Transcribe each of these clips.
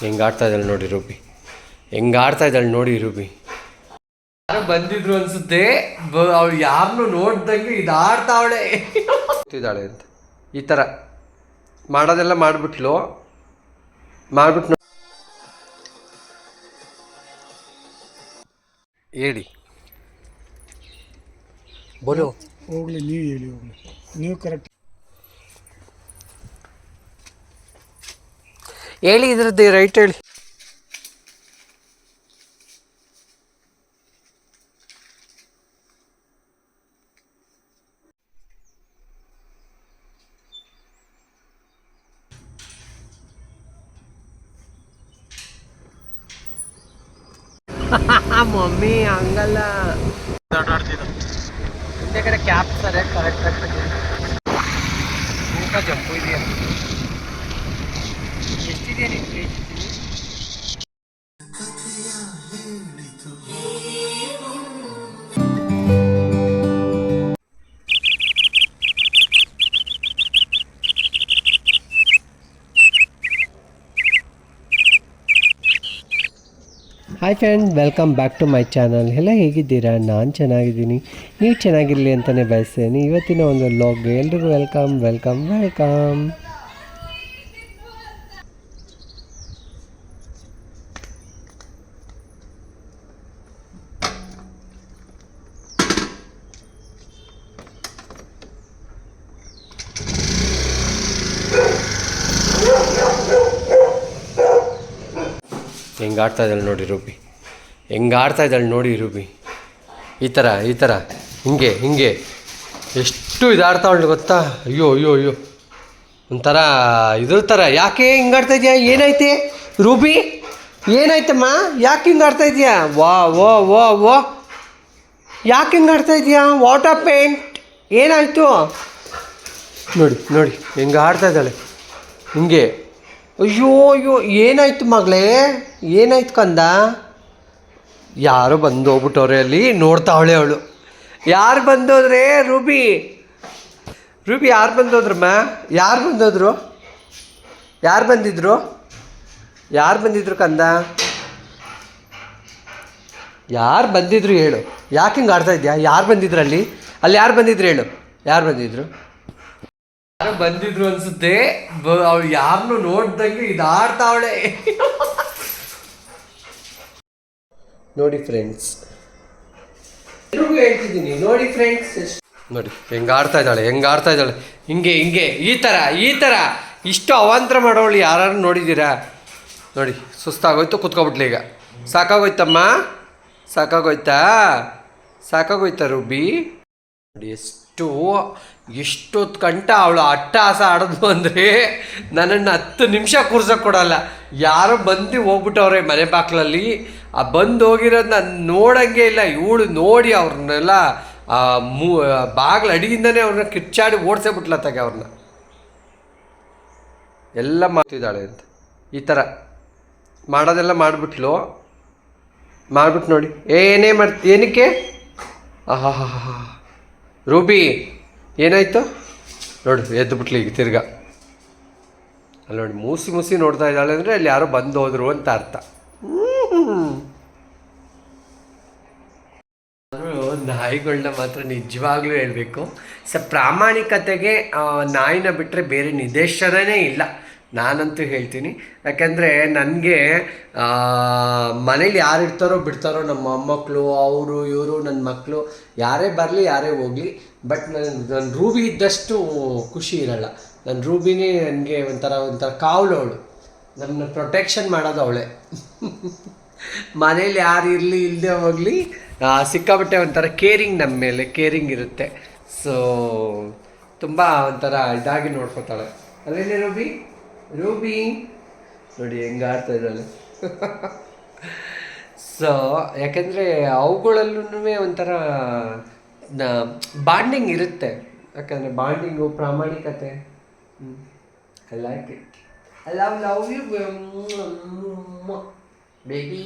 ಹೆಂಗೆ ಆಡ್ತಾ ಇದ್ದಾಳೆ ನೋಡಿ ರೂಬಿ ಹೆಂಗೆ ಆಡ್ತಾ ಇದ್ದಾಳೆ ನೋಡಿ ರೂಬಿ ಯಾರು ಬಂದಿದ್ರು ಅನ್ಸುತ್ತೆ. ಅವ್ಳು ಯಾರನ್ನು ನೋಡ್ದಂಗೆ ಇದು ಆಡ್ತಾವಳೆ. ಇದ್ದಾಳೆ ಅಂತ. ಈ ಥರ ಮಾಡೋದೆಲ್ಲ ಮಾಡಿಬಿಟ್ಲು. ಮಾಡ್ಬಿಟ್ಟು ಹೇಳಿ. ಬೋಲೋ ಹೋಗ್ಲಿ ನೀವು ಹೇಳಿ ಹೋಗ್ಲಿ. ನೀವು ಕರೆಕ್ಟ್ ಹೇಳಿ ಇದ್ರದ್ದು ರೈಟ್ ಹೇಳಿ. ಮಮ್ಮಿ ಹಂಗಲ್ಲ. ಕಡೆ ಕ್ಯಾಪ್ ಸರ್ ಕರೆಕ್ಟ್ ಆಗ್ತದೆ ಊಟ ಜಂಪು ಇದೆಯಾ? ನಿನ್ age hi friend welcome back to my channel ಎಲ್ಲ ಹೇಗಿದ್ದೀರಾ? ನಾನು ಚೆನ್ನಾಗಿದ್ದೀನಿ. ನೀವು ಚೆನ್ನಾಗಿರಲಿ ಅಂತಲೇ ಬಯಸ್ತೇನೆ. ಇವತ್ತಿನ ಒಂದು ಲಾಗ್ ಎಲ್ರಿಗೂ ವೆಲ್ಕಮ್ ವೆಲ್ಕಮ್ ವೆಲ್ಕಮ್ ಹೆಂಗೆ ಆಡ್ತಾ ಇದ್ದಾಳೆ ನೋಡಿ ರೂಬಿ ಹೆಂಗೆ ಆಡ್ತಾ ಇದ್ದಾಳೆ ನೋಡಿ ರೂಬಿ ಈ ಥರ ಈ ಥರ ಹಿಂಗೆ ಹಿಂಗೆ. ಎಷ್ಟು ಇದಾಡ್ತಾವಳು ಗೊತ್ತಾ? ಅಯ್ಯೋ ಅಯ್ಯೋ ಅಯ್ಯೋ. ಒಂಥರ ಇದ್ರ ಥರ ಯಾಕೆ ಹಿಂಗೆ ಆಡ್ತಾ ಇದೆಯಾ? ಏನೈತೆ ರೂಬಿ ಏನಾಯ್ತಮ್ಮ? ಯಾಕೆ ಹಿಂಗೆ ಆಡ್ತಾ ಇದೆಯಾ? ವಾ ವಾ ವಾ ವಾ. ಯಾಕೆ ಹಿಂಗೆ ಆಡ್ತಾ ಇದೆಯಾ ವಾಟರ್ ಪೇಂಟ್ ಏನಾಯಿತು? ನೋಡಿ ನೋಡಿ. ಹೆಂಗೆ ಆಡ್ತಾ ಇದ್ದಾಳೆ? ಹಿಂಗೆ. ಅಯ್ಯೋ ಅಯ್ಯೋ, ಏನಾಯ್ತು ಮಗಳೇ? ಏನಾಯ್ತು ಕಂದ? ಯಾರೋ ಬಂದು ಹೋಗ್ಬಿಟ್ಟವ್ರೆ ಅಲ್ಲಿ ನೋಡ್ತಾವಳೆ ಅವಳು ಯಾರು ಬಂದೋದ್ರೆ? ರೂಬಿ. ರೂಬಿ, ಯಾರು ಬಂದೋದ್ರಮ್ಮ ಯಾರು ಬಂದೋದ್ರು? ಯಾರು ಬಂದಿದ್ರು? ಯಾರು ಬಂದಿದ್ರು ಕಂದ? ಯಾರು ಬಂದಿದ್ರು ಹೇಳು. ಯಾಕೆ ಹಿಂಗೆ ಆಡ್ತಾ ಇದೆಯಾ? ಯಾರು ಬಂದಿದ್ರು ಅಲ್ಲಿ? ಅಲ್ಲಿ ಯಾರು ಬಂದಿದ್ರು ಹೇಳು? ಯಾರು ಬಂದಿದ್ರು? ಯಾರೋ ಬಂದಿದ್ರು ಅನ್ಸುತ್ತೆ. ಅವ್ ಯಾರನ್ನು ನೋಡ್ದಂಗೆ ಇದಾಡ್ತಾವಳೆ ನೋಡಿ ಫ್ರೆಂಡ್ಸ್ ಎಲ್ರಿಗೂ ಹೇಳ್ತಿದ್ದೀನಿ ನೋಡಿ ಫ್ರೆಂಡ್ಸ್ ನೋಡಿ ಹೆಂಗೆ ಆಡ್ತಾ ಇದ್ದಾಳೆ ಹೆಂಗೆ ಆಡ್ತಾ ಇದ್ದಾಳೆ. ಹಿಂಗೆ ಹಿಂಗೆ ಈ ಥರ ಈ ಥರ ಇಷ್ಟು ಅವಾಂತರ ಮಾಡೋಳು ಯಾರು ನೋಡಿದ್ದೀರಾ? ನೋಡಿ ಸುಸ್ತಾಗೋಯ್ತು ಕುತ್ಕೊಬಿಟ್ಲಿ ಈಗ. ಸಾಕಾಗೋಯ್ತಮ್ಮ? ಸಾಕಾಗೋಯ್ತಾ? ಸಾಕಾಗೋಯ್ತಾ ರುಬಿ? ನೋಡಿ ಎಷ್ಟು ಎಷ್ಟೊತ್ತು ಕಂಠ ಅವಳು ಅಟ್ಟಹಾಸ ಆಡೋದು ಅಂದರೆ ನನ್ನನ್ನು ಹತ್ತು ನಿಮಿಷ ಕೂರ್ಸೋಕೆ ಕೊಡಲ್ಲ. ಯಾರು ಬಂದು ಹೋಗ್ಬಿಟ್ಟವ್ರೆ ಮನೆ ಬಾಕ್ಲಲ್ಲಿ ಆ ಬಂದು ಹೋಗಿರೋದು ನಾನು ನೋಡೋಂಗೆ ಇಲ್ಲ. ಇವಳು ನೋಡಿ ಅವ್ರನ್ನೆಲ್ಲ ಮೂ, ಬಾಗ್ಲ ಅಡಿಗಿಂದನೇ ಅವ್ರನ್ನ ಕಿಚ್ಚಾಡಿ ಓಡಿಸೇ ಬಿಟ್ಲತ್ತಾಗೆ ಅವ್ರನ್ನ. ಎಲ್ಲ ಮಾಡ್ತಿದ್ದಾಳೆ ಅಂತ. ಈ ಥರ ಮಾಡೋದೆಲ್ಲ ಮಾಡಿಬಿಟ್ಲು. ಮಾಡ್ಬಿಟ್ಟು ನೋಡಿ. ಏನೇ ಮಾಡ್ತಿ, ಏನಕ್ಕೆ? ಆಹಾ ರೂಬಿ ಏನಾಯ್ತು? ನೋಡಿ, ಎದ್ದು ಬಿಟ್ಲಿ ಈಗ ತಿರ್ಗಾ. ಅಲ್ಲಿ ನೋಡಿ, ಮೂಸಿ ಮೂಸಿ ನೋಡ್ತಾ ಇದ್ದಾಳೆ ಅಂದರೆ ಅಲ್ಲಿ ಯಾರೋ ಬಂದು ಹೋದ್ರು ಅಂತ ಅರ್ಥ. ನಾಯಿಗಳನ್ನ ಮಾತ್ರ ನಿಜವಾಗ್ಲೂ ಹೇಳಬೇಕು. ಸ ಪ್ರಾಮಾಣಿಕತೆಗೆ ನಾಯಿನ ಬಿಟ್ಟರೆ ಬೇರೆ ನಿದೇಶನೇ ಇಲ್ಲ. ನಾನಂತೂ ಹೇಳ್ತೀನಿ. ಯಾಕೆಂದರೆ ನನಗೆ ಮನೇಲಿ ಯಾರು ಇರ್ತಾರೋ ಬಿಡ್ತಾರೋ ನಮ್ಮ ಮೊಮ್ಮಕ್ಕಳು ಅವರು, ಇವರು ನನ್ನ ಮಕ್ಕಳು ಯಾರೇ ಬರಲಿ, ಯಾರೇ ಹೋಗಲಿ ಬಟ್ ನನ್ನ ನನ್ನ ರೂಬಿ ಇದ್ದಷ್ಟು ಖುಷಿ ಇರಲ್ಲ. ನನ್ನ ರೂಬಿನೇ ನನಗೆ ಒಂಥರ ಒಂಥರ ಅವಳು ನನ್ನ ಪ್ರೊಟೆಕ್ಷನ್ ಮಾಡೋದು ಅವಳೆ. ಮನೇಲಿ ಯಾರು ಇರಲಿ ಇಲ್ಲದೆ ಹೋಗಲಿ ಸಿಕ್ಕಾಪಟ್ಟೆ ಒಂಥರ ಕೇರಿಂಗ್ ನಮ್ಮ ಮೇಲೆ ಕೇರಿಂಗ್ ಇರುತ್ತೆ. ಸೊ ತುಂಬ ಒಂಥರ ಇದಾಗಿ ನೋಡ್ಕೋತಾಳೆ. ಅಲ್ಲೇ ರೂಬಿ? ರೂಬಿ? ನೋಡಿ, ಹೆಂಗೆ ಆಡ್ತಾ ಇದ್ದಾಳೆ. ಸೊ ಯಾಕಂದರೆ ಅವುಗಳಲ್ಲೂ ಒಂಥರ ಬಾಂಡಿಂಗ್ ಇರುತ್ತೆ. ಯಾಕಂದರೆ ಬಾಂಡಿಂಗು ಪ್ರಾಮಾಣಿಕತೆ. I like it I love love you baby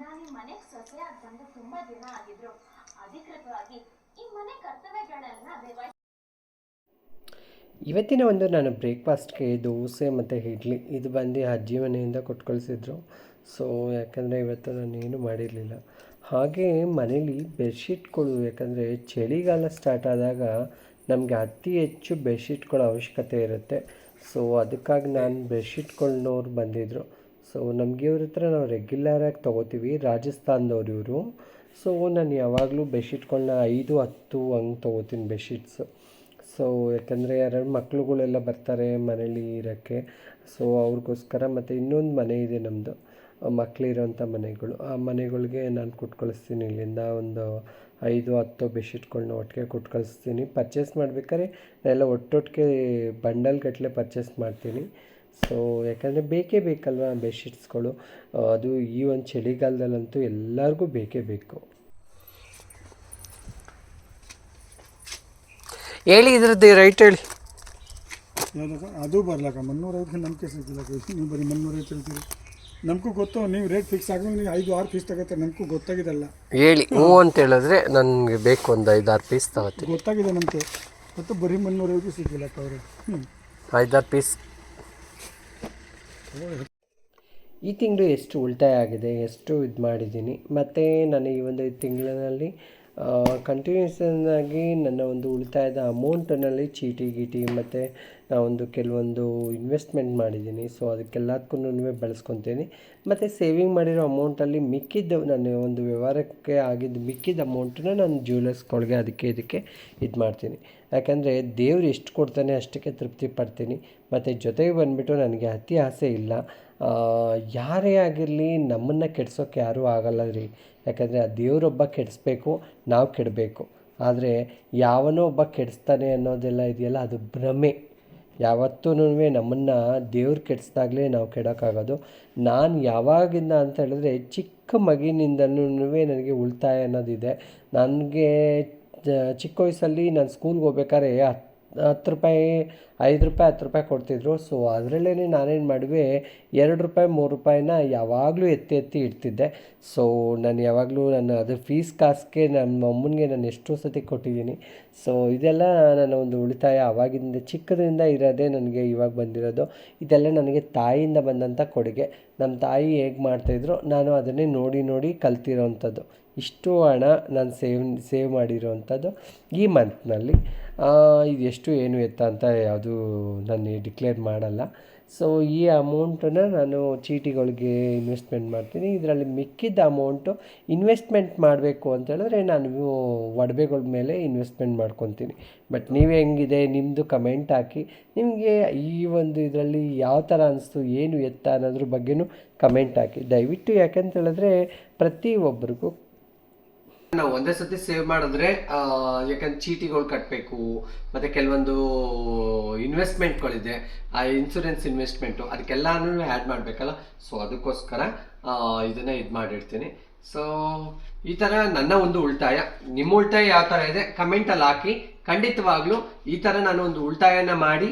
ನಾನು ಮನೆಗೆ ಸೊಸೆಯಾಗಿ ಬಂದು ತುಂಬಾ ದಿನ ಆಗಿದ್ರು. ಅಧಿಕೃತವಾಗಿ ಇವತ್ತಿನ ಒಂದು ನಾನು ಬ್ರೇಕ್ಫಾಸ್ಟ್ಗೆ ದೋಸೆ ಮತ್ತು ಇಡ್ಲಿ. ಇದು ಬಂದು ಅಜ್ಜಿ ಮನೆಯಿಂದ ಕೊಟ್ಟು ಕಳಿಸಿದ್ರು ಸೊ ಯಾಕಂದರೆ ಇವತ್ತು ನಾನು ಏನು ಮಾಡಿರಲಿಲ್ಲ. ಹಾಗೆ ಮನೇಲಿ ಬೆಡ್ಶೀಟ್ಗಳು ಯಾಕಂದರೆ ಚಳಿಗಾಲ ಸ್ಟಾರ್ಟ್ ಆದಾಗ ನಮಗೆ ಅತಿ ಹೆಚ್ಚು ಬೆಡ್ಶೀಟ್ಗಳ ಅವಶ್ಯಕತೆ ಇರುತ್ತೆ. ಸೊ ಅದಕ್ಕಾಗಿ ನಾನು ಬೆಡ್ಶೀಟ್ಗಳ್ನವ್ರು ಬಂದಿದ್ದರು ಸೊ ನಮಗೆ ಇವ್ರ ಹತ್ರ ನಾವು ರೆಗ್ಯುಲರಾಗಿ ತೊಗೋತೀವಿ. ರಾಜಸ್ಥಾನದವ್ರು ಇವರು. ಸೊ ನಾನು ಯಾವಾಗಲೂ ಬೆಡ್ಶೀಟ್ಗಳನ್ನ ಐದು, ಹತ್ತು ಹಂಗೆ ತೊಗೋತೀನಿ ಬೆಡ್ಶೀಟ್ಸು. ಸೊ ಯಾಕಂದರೆ ಯಾರು ಮಕ್ಳುಗಳೆಲ್ಲ ಬರ್ತಾರೆ ಮನೇಲಿ ಇರೋಕ್ಕೆ. ಸೊ ಅವ್ರಿಗೋಸ್ಕರ ಮತ್ತು ಇನ್ನೊಂದು ಮನೆ ಇದೆ ನಮ್ಮದು ಮಕ್ಕಳಿರೋಂಥ ಮನೆಗಳು. ಆ ಮನೆಗಳಿಗೆ ನಾನು ಕೊಟ್ಟು ಕಳಿಸ್ತೀನಿ ಇಲ್ಲಿಂದ ಒಂದು ಐದು, ಹತ್ತು ಬೆಡ್ಶೀಟ್ಗಳನ್ನ ಒಟ್ಟಿಗೆ ಕೊಟ್ಟು ಕಳಿಸ್ತೀನಿ ಪರ್ಚೇಸ್ ಮಾಡ್ಬೇಕಾದ್ರೆ ಎಲ್ಲ ಒಟ್ಟೊಟ್ಟಿಗೆ ಬಂಡಲ್ ಗಟ್ಟಲೆ ಪರ್ಚೇಸ್ ಮಾಡ್ತೀನಿ. ಸೊ ಯಾಕಂದರೆ ಬೇಕೇ ಬೇಕಲ್ವ ಬೆಡ್ಶೀಟ್ಸ್ಗಳು? ಅದು ಈ ಒಂದು ಚಳಿಗಾಲದಲ್ಲಂತೂ ಎಲ್ಲರಿಗೂ ಬೇಕೇ ಬೇಕು. ಹೇಳಿ ಇದ್ರದ್ದು ರೈಟ್ ಹೇಳಿ. ಅದು ಬರ್ಲಕ್ಕ ಮುನ್ನೂರೈವತ್ತು ನಂಬಿಕೆ ಸಿಗ್ತಿಲ್ಲ ನೀವು ಬರೀ ಮುನ್ನೂರೈವತ್ತು ಹೇಳ್ತೀರಿ. ನಮಗೂ ಗೊತ್ತು ನೀವು ರೇಟ್ ಫಿಕ್ಸ್ ಆಗೋ ನೀವು ಐದು ಆರು ಪೀಸ್ ತಗೋತಾರೆ ನಮಗೂ ಗೊತ್ತಾಗಿದಲ್ಲ. ಹೇಳಿ ಹ್ಞೂ ಅಂತ ಹೇಳಿದ್ರೆ ನನಗೆ ಬೇಕು ಒಂದು ಐದು ಆರು ಪೀಸ್ ತಗೋತೀನಿ. ಗೊತ್ತಾಗಿದೆ ನಮಗೆ. ಮತ್ತು ಬರೀ ಮುನ್ನೂರೈವತ್ತು ಸಿಗ್ತಿಲ್ಲ ಅವರು. ಹ್ಞೂ ಐದಾರು ಪೀಸ್ ಈ ತಿಂಗಳು ಎಷ್ಟು ಉಳಿತಾಯ ಆಗಿದೆ? ಎಷ್ಟು ಇದು ಮಾಡಿದ್ದೀನಿ? ಮತ್ತು ನಾನು ಈ ಒಂದು ತಿಂಗಳಿನಲ್ಲಿ ಕಂಟಿನ್ಯೂಸ್ ಆಗಿ ನನ್ನ ಒಂದು ಉಳಿತಾಯದ ಅಮೌಂಟಿನಲ್ಲಿ ಚೀಟಿ ಗೀಟಿ ಮತ್ತು ಒಂದು ಕೆಲವೊಂದು ಇನ್ವೆಸ್ಟ್ಮೆಂಟ್ ಮಾಡಿದ್ದೀನಿ. ಸೊ ಅದಕ್ಕೆಲ್ಲದಕ್ಕೂ ಬಳಸ್ಕೊತೀನಿ. ಮತ್ತು ಸೇವಿಂಗ್ ಮಾಡಿರೋ ಅಮೌಂಟಲ್ಲಿ ಮಿಕ್ಕಿದ್ದು ನನ್ನ ಒಂದು ವ್ಯವಹಾರಕ್ಕೆ ಆಗಿದ್ದು ಮಿಕ್ಕಿದ ಅಮೌಂಟನ್ನು ನಾನು ಜ್ಯುವೆಲರ್ಸ್ಗಳಿಗೆ ಅದಕ್ಕೆ ಇದಕ್ಕೆ ಇದು ಮಾಡ್ತೀನಿ. ಯಾಕಂದರೆ ದೇವ್ರು ಎಷ್ಟು ಕೊಡ್ತಾನೆ ಅಷ್ಟಕ್ಕೆ ತೃಪ್ತಿ ಪಡ್ತೀನಿ. ಮತ್ತು ಜೊತೆಗೆ ಬಂದುಬಿಟ್ಟು ನನಗೆ ಅತಿ ಆಸೆ ಇಲ್ಲ. ಯಾರೇ ಆಗಿರಲಿ ನಮ್ಮನ್ನು ಕೆಡ್ಸೋಕ್ಕೆ ಯಾರೂ ಆಗಲ್ಲ ರೀ. ಯಾಕಂದರೆ ಆ ದೇವರೊಬ್ಬ ಕೆಡಿಸ್ಬೇಕು, ನಾವು ಕೆಡಬೇಕು. ಆದರೆ ಯಾವನೋ ಒಬ್ಬ ಕೆಡಿಸ್ತಾನೆ ಅನ್ನೋದೆಲ್ಲ ಇದೆಯಲ್ಲ, ಅದು ಭ್ರಮೆ. ಯಾವತ್ತೂ ನಮ್ಮನ್ನು ದೇವ್ರು ಕೆಡಿಸ್ದಾಗಲೇ ನಾವು ಕೆಡೋಕ್ಕಾಗೋದು. ನಾನು ಯಾವಾಗಿಂದ ಅಂತ ಹೇಳಿದ್ರೆ ಚಿಕ್ಕ ಮಗಿನಿಂದನೂ ನನಗೆ ಉಳಿತಾಯ ಅನ್ನೋದಿದೆ. ನನಗೆ ಚಿಕ್ಕ ವಯಸ್ಸಲ್ಲಿ ನಾನು ಸ್ಕೂಲ್ಗೆ ಹೋಗ್ಬೇಕಾದ್ರೆ ಹತ್ತು ರೂಪಾಯಿ, ಐದು ರೂಪಾಯಿ, ಹತ್ತು ರೂಪಾಯಿ ಕೊಡ್ತಿದ್ರು. ಸೊ ಅದರಲ್ಲೇ ನಾನೇನು ಮಾಡಿದ್ವಿ, ಎರಡು ರೂಪಾಯಿ, ಮೂರು ರೂಪಾಯಿನ ಯಾವಾಗಲೂ ಎತ್ತಿ ಎತ್ತಿ ಇಡ್ತಿದ್ದೆ. ಸೊ ನಾನು ಯಾವಾಗಲೂ ನಾನು ಅದು ಫೀಸ್ ಕಾಸ್ಗೆ ನಮ್ಮ ಅಮ್ಮನಿಗೆ ನಾನು ಎಷ್ಟೋ ಸತಿ ಕೊಟ್ಟಿದ್ದೀನಿ. ಸೊ ಇದೆಲ್ಲ ನನ್ನ ಒಂದು ಉಳಿತಾಯ ಆವಾಗಿಂದ ಚಿಕ್ಕದ್ರಿಂದ ಇರೋದೇ ನನಗೆ ಇವಾಗ ಬಂದಿರೋದು. ಇದೆಲ್ಲ ನನಗೆ ತಾಯಿಯಿಂದ ಬಂದಂಥ ಕೊಡುಗೆ. ನಮ್ಮ ತಾಯಿ ಹೇಗೆ ಮಾಡ್ತಾಯಿದ್ರು ನಾನು ಅದನ್ನೇ ನೋಡಿ ನೋಡಿ ಕಲ್ತಿರೋವಂಥದ್ದು ಇಷ್ಟು ಹಣ ನಾನು ಸೇವ್ ಸೇವ್ ಮಾಡಿರೋವಂಥದ್ದು ಈ ಮಂತ್ನಲ್ಲಿ. ಇದು ಎಷ್ಟು ಏನು ಎತ್ತ ಅಂತ ಯಾವುದು ನಾನು ಡಿಕ್ಲೇರ್ ಮಾಡಲ್ಲ. ಸೊ ಈ ಅಮೌಂಟನ್ನು ನಾನು ಚೀಟಿಗಳಿಗೆ ಇನ್ವೆಸ್ಟ್ಮೆಂಟ್ ಮಾಡ್ತೀನಿ. ಇದರಲ್ಲಿ ಮಿಕ್ಕಿದ್ದ ಅಮೌಂಟು ಇನ್ವೆಸ್ಟ್ಮೆಂಟ್ ಮಾಡಬೇಕು ಅಂತ ಹೇಳಿದ್ರೆ ನಾನು ಒಡವೆಗಳ ಮೇಲೆ ಇನ್ವೆಸ್ಟ್ಮೆಂಟ್ ಮಾಡ್ಕೊತೀನಿ. ಬಟ್ ನೀವು ಹೆಂಗಿದೆ ನಿಮ್ಮದು ಕಮೆಂಟ್ ಹಾಕಿ. ನಿಮಗೆ ಈ ಒಂದು ಇದರಲ್ಲಿ ಯಾವ ಥರ ಅನಿಸ್ತು, ಏನು ಎತ್ತ ಅನ್ನೋದ್ರ ಬಗ್ಗೆಯೂ ಕಮೆಂಟ್ ಹಾಕಿ. ದಯವಿಟ್ಟು ಯಾಕಂತ ಹೇಳಿದ್ರೆ ಪ್ರತಿಯೊಬ್ಬರಿಗೂ ನಾವು ಒಂದೇ ಸತಿ ಸೇವ್ ಮಾಡಿದ್ರೆ ಯಾಕಂದ್ರೆ ಚೀಟಿಗಳು ಕಟ್ಟಬೇಕು ಮತ್ತೆ ಕೆಲವೊಂದು ಇನ್ವೆಸ್ಟ್ಮೆಂಟ್ಗಳಿದೆ ಆ ಇನ್ಸೂರೆನ್ಸ್ ಇನ್ವೆಸ್ಟ್ಮೆಂಟು ಅದಕ್ಕೆಲ್ಲಾನು ಆ್ಯಡ್ ಮಾಡಬೇಕಲ್ಲ? ಸೊ ಅದಕ್ಕೋಸ್ಕರ ಇದನ್ನ ಇದು ಮಾಡಿರ್ತೀನಿ. ಸೊ ಈ ಥರ ನನ್ನ ಒಂದು ಉಳಿತಾಯ. ನಿಮ್ಮ ಉಳಿತಾಯ ಯಾವ ಥರ ಇದೆ? ಕಮೆಂಟಲ್ಲಿ ಹಾಕಿ. ಖಂಡಿತವಾಗ್ಲೂ ಈ ಥರ ನಾನು ಒಂದು ಉಳಿತಾಯನ ಮಾಡಿ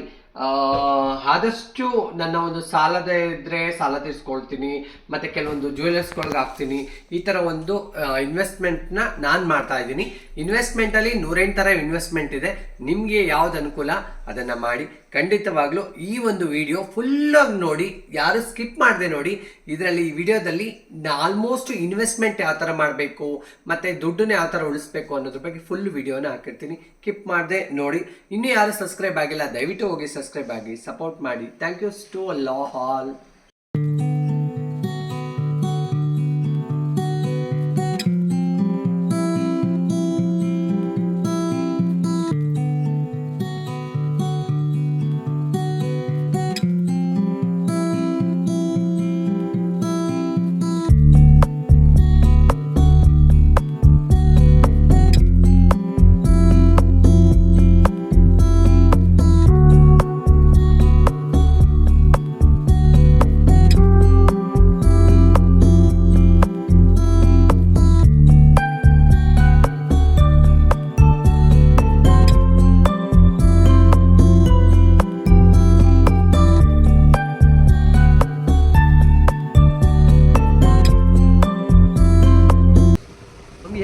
ಆದಷ್ಟು ನನ್ನ ಒಂದು ಸಾಲದ ಇದ್ದರೆ ಸಾಲ ತೀರಿಸ್ಕೊಳ್ತೀನಿ, ಮತ್ತೆ ಕೆಲವೊಂದು ಜ್ಯುವೆಲರ್ಸ್ಗಳಿಗೆ ಹಾಕ್ತೀನಿ, ಈ ಥರ ಒಂದು ಇನ್ವೆಸ್ಟ್ಮೆಂಟ್ನ ನಾನು ಮಾಡ್ತಾ ಇದ್ದೀನಿ. ಇನ್ವೆಸ್ಟ್ಮೆಂಟಲ್ಲಿ ನೂರೆಂಟು ಥರ ಇನ್ವೆಸ್ಟ್ಮೆಂಟ್ ಇದೆ. ನಿಮಗೆ ಯಾವ್ದು ಅನುಕೂಲ? ಅದನ್ನು ಮಾಡಿ. ಖಂಡಿತವಾಗ್ಲೂ ಈ ಒಂದು ವಿಡಿಯೋ ಫುಲ್ಲಾಗಿ ನೋಡಿ, ಯಾರು ಸ್ಕಿಪ್ ಮಾಡದೆ ನೋಡಿ, ಇದರಲ್ಲಿ ಈ ವಿಡಿಯೋದಲ್ಲಿ ಆಲ್ಮೋಸ್ಟ್ ಇನ್ವೆಸ್ಟ್ಮೆಂಟ್ ಯಾವ ಥರ ಮಾಡಬೇಕು, ಮತ್ತು ದುಡ್ಡನ್ನ ಯಾವ ಥರ ಉಳಿಸ್ಬೇಕು ಅನ್ನೋದ್ರ ಬಗ್ಗೆ ಫುಲ್ ವಿಡಿಯೋನ ಹಾಕಿರ್ತೀನಿ. ಕಿಪ್ ಮಾಡದೆ ನೋಡಿ. ಇನ್ನೂ ಯಾರು ಸಬ್ಸ್ಕ್ರೈಬ್ ಆಗಿಲ್ಲ, ದಯವಿಟ್ಟು ಹೋಗಿ ಸಬ್ಸ್ಕ್ರೈಬ್ ಆಗಿ ಸಪೋರ್ಟ್ ಮಾಡಿ. ಥ್ಯಾಂಕ್ ಯು ಟು ಲಾ ಹಾಲ್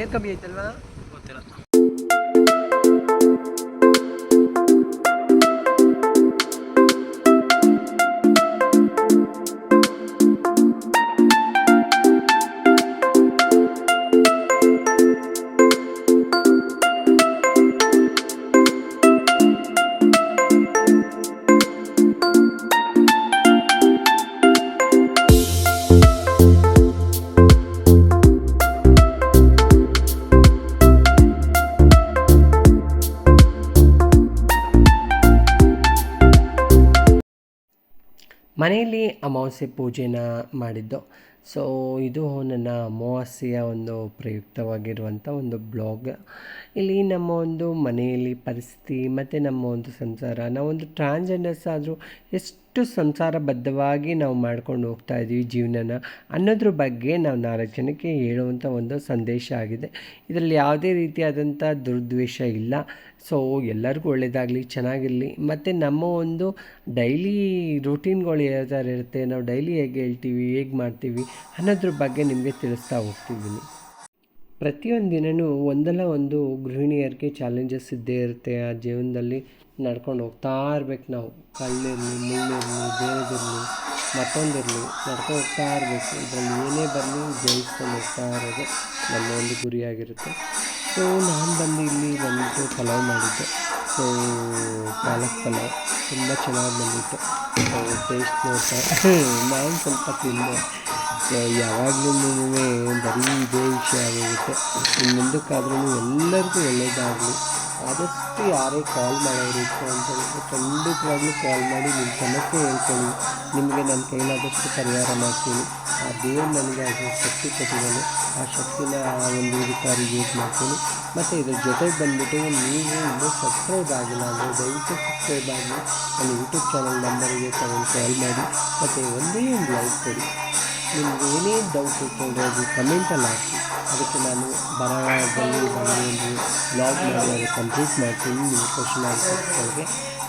இயக்கம் இயற்றலாம் ಅಮಾವಾಸ್ಯೆ ಪೂಜೆನ ಮಾಡಿದ್ದು. ಸೊ ಇದು ನನ್ನ ಅಮಾವಾಸ್ಯೆಯ ಒಂದು ಪ್ರಯುಕ್ತವಾಗಿರುವಂಥ ಒಂದು ಬ್ಲಾಗ್. ಇಲ್ಲಿ ನಮ್ಮ ಒಂದು ಮನೆಯಲ್ಲಿ ಪರಿಸ್ಥಿತಿ, ಮತ್ತು ನಮ್ಮ ಒಂದು ಸಂಸಾರ, ನಾವೊಂದು ಟ್ರಾನ್ಸ್ಜೆಂಡರ್ಸ್ ಆದರೂ ಎಷ್ಟು ಸಂಸಾರಬದ್ಧವಾಗಿ ನಾವು ಮಾಡ್ಕೊಂಡು ಹೋಗ್ತಾ ಇದ್ದೀವಿ ಜೀವನನ ಅನ್ನೋದ್ರ ಬಗ್ಗೆ ನಾವು ನಾಲ್ಕು ಜನಕ್ಕೆ ಹೇಳುವಂಥ ಒಂದು ಸಂದೇಶ ಆಗಿದೆ. ಇದರಲ್ಲಿ ಯಾವುದೇ ರೀತಿಯಾದಂಥ ದುರ್ದ್ವೇಷ ಇಲ್ಲ. ಸೊ ಎಲ್ಲರಿಗೂ ಒಳ್ಳೆಯದಾಗಲಿ ಚೆನ್ನಾಗಿರಲಿ. ಮತ್ತು ನಮ್ಮ ಒಂದು ಡೈಲಿ ರೂಟೀನ್ಗಳು ಯಾವ ಥರ ಇರುತ್ತೆ, ನಾವು ಡೈಲಿ ಹೇಗೆ ಹೇಳ್ತೀವಿ, ಹೇಗೆ ಮಾಡ್ತೀವಿ ಅನ್ನೋದ್ರ ಬಗ್ಗೆ ನಿಮಗೆ ತಿಳಿಸ್ತಾ ಹೋಗ್ತಿದ್ದೀನಿ. ಪ್ರತಿಯೊಂದು ದಿನವೂ ಒಂದಲ್ಲ ಒಂದು ಗೃಹಿಣಿಯರಿಗೆ ಚಾಲೆಂಜಸ್ ಇದ್ದೇ ಇರುತ್ತೆ. ಆ ಜೀವನದಲ್ಲಿ ನಡ್ಕೊಂಡು ಹೋಗ್ತಾ ಇರ್ಬೇಕು ನಾವು. ಕಲ್ಲಿರಲಿ ಮುಳ್ಳಿರಲಿ, ಬೇರೆದಿರಲಿ, ಮತ್ತೊಂದಿರಲಿ ನಡ್ಕೊಂಡು ಹೋಗ್ತಾ ಇರಬೇಕು. ಇದರಲ್ಲಿ ಏನೇ ಬರಲಿ ಜಯಿಸ್ಕೊಂಡು ಹೋಗ್ತಾ ಇರೋದು ನಮ್ಮ ಒಂದು ಗುರಿಯಾಗಿರುತ್ತೆ. ಸೊ ನಾನು ಬಂದು ಇಲ್ಲಿ ಬಂದು ಪಲಾವ್ ಮಾಡಿದ್ದೆ. ಸೊ ಪಾಲಕ್ ಪಲಾವ್ ತುಂಬ ಚೆನ್ನಾಗಿ ಬಂದಿತ್ತು. ಟೇಸ್ಟ್ ನೋಡ್ತಾ ನಾನು ಸ್ವಲ್ಪ ತಿಂದೆ. ಯಾವಾಗಲೂ ಬರೀ ಇದೇ ವಿಷಯ ಆಗೋಗುತ್ತೆ. ಮುಂದಕ್ಕಾದ್ರೂ ಎಲ್ಲರಿಗೂ ಒಳ್ಳೆಯದಾಗಲಿ ಆದಷ್ಟು ಯಾರೇ ಕಾಲ್ ಮಾಡೋರು ಅಂತ ಹೇಳಿದ್ರೆ ಖಂಡಿತವಾಗ್ಲೂ ಕಾಲ್ ಮಾಡಿ ನಿಮ್ಮ ಸಮಸ್ಯೆ ಹೇಳ್ಕೊಳ್ಳಿ. ನಿಮಗೆ ನನ್ನ ಕೈಲಾದಷ್ಟು ಪರಿಹಾರ ಮಾಡ್ತೀನಿ. ಆ ದೇವ್ರು ನನಗೆ ಅದು ಶಕ್ತಿ ಕೊಟ್ಟಿದ್ದಾನೆ. ಆ ಶಕ್ತಿನ ಒಂದು ಇದಕ್ಕಾಗಿ ಯೂಸ್ ಮಾಡ್ತೀನಿ. ಮತ್ತು ಇದ್ರ ಜೊತೆಗೆ ಬಂದುಬಿಟ್ಟು ನೀವು ಇನ್ನೂ ಸಬ್ಸ್ಕ್ರೈಬ್ ಆಗಿಲ್ಲ ಅಂದರೆ ದಯವಿಟ್ಟು ಸಬ್ಸ್ಕ್ರೈಬ್ ಆಗಿ ನನ್ನ ಯೂಟ್ಯೂಬ್ ಚಾನಲ್ ನಂಬರಿಗೆ ತಗೊಂಡು ಕಾಲ್ ಮಾಡಿ. ಮತ್ತು ಒಂದೇ ಒಂದು ಲೈಕ್ ಕೊಡಿ. ನಿಮ್ಗೆ ಏನೇ ಡೌಟ್ ಇಟ್ಕೊಂಡು ಹೋಗಿ ಕಮೆಂಟಲ್ಲಿ ಹಾಕಿ ಅದಕ್ಕೆ ನಾನು ಬರದಲ್ಲಿ ಬಂದು ಒಂದು ಬ್ಲಾಗ್ ಮಾಡಿ ಕಂಪ್ಲೀಟ್ ಮಾಡ್ತೀನಿ ನಿಮ್ಮ ಕ್ವಶನ್ ಆನ್ಸರ್ಸ್ಗಳಿಗೆ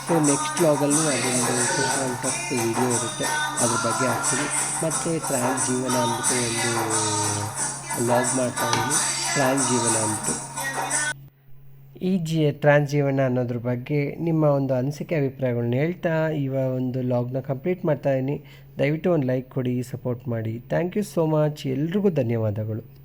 ಸೊ ನೆಕ್ಸ್ಟ್ ಬ್ಲಾಗಲ್ಲಿ ಅದೊಂದು ಕ್ವಶನ್ ಆನ್ಸರ್ಸ್ ವೀಡಿಯೋ ಇರುತ್ತೆ. ಅದ್ರ ಬಗ್ಗೆ ಹಾಕ್ತೀನಿ. ಮತ್ತು ಟ್ರಾನ್ಸ್ ಜೀವನ ಅಂದ್ಬಿಟ್ಟು ಒಂದು ಬ್ಲಾಗ್ ಮಾಡ್ತಾ ಇದ್ದೀನಿ. ಟ್ರಾನ್ಸ್ ಜೀವನ ಅಂದ್ಬಿಟ್ಟು. ಈ ಜಿ ಟ್ರಾನ್ಸ್ ಜೀವನ ಅನ್ನೋದ್ರ ಬಗ್ಗೆ ನಿಮ್ಮ ಒಂದು ಅನಿಸಿಕೆ ಅಭಿಪ್ರಾಯಗಳನ್ನ ಹೇಳ್ತಾ, ಇವ ಒಂದು ಲಾಗ್ನ ಕಂಪ್ಲೀಟ್ ಮಾಡ್ತಾ ಇದ್ದೀನಿ. ದಯವಿಟ್ಟು ಒಂದು ಲೈಕ್ ಕೊಡಿ ಸಪೋರ್ಟ್ ಮಾಡಿ. ಥ್ಯಾಂಕ್ ಯು ಸೋ ಮಚ್ ಎಲ್ರಿಗೂ ಧನ್ಯವಾದಗಳು.